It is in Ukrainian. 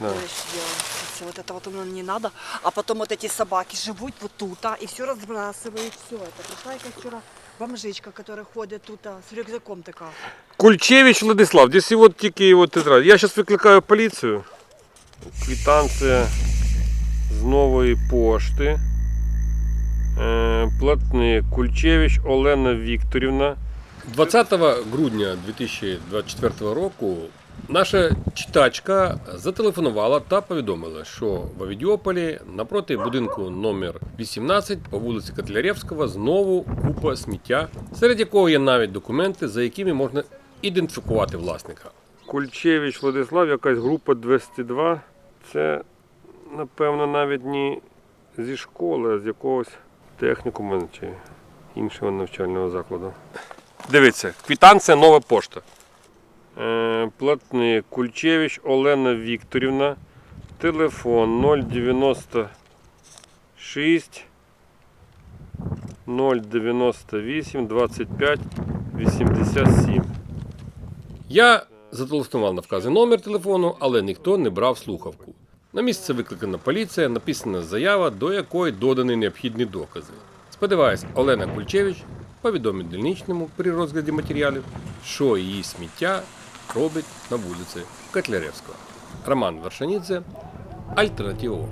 Да. Знаешь, делать. Всё, Вот это вот оно не надо. А потом вот эти собаки живут вот тут, а, и все разбрасывают. Все это. Пришла якась вчера бомжичка, которая ходит тут а, с рюкзаком такая. Кульчевич Владислав, десь от тільки от тетрадь. Я зараз викликаю поліцію. Квитанція з нової пошти. Е, Платник Кульчевич Олена Вікторівна. 20 грудня 2024 року наша читачка зателефонувала та повідомила, що в Авідіополі напроти будинку номер 18 по вулиці Котляревського знову купа сміття, серед якого є навіть документи, за якими можна ідентифікувати власника. Кульчевич Владислав, якась група 202. Це, напевно, навіть не зі школи, а з якогось технікуму чи іншого навчального закладу. Дивіться, квітанція нова пошта. Платник Кульчевич Олена Вікторівна. Телефон 096 098 25 87. Я зателефонував на вказаний номер телефону, але ніхто не брав слухавку. На місце викликана поліція, написана заява, до якої додані необхідні докази. Сподіваюсь, Олена Кульчевич повідомить дільничному при розгляді матеріалів, що її сміття робить на вулиці Котляревського. Роман Вершанідзе, Альтернатива.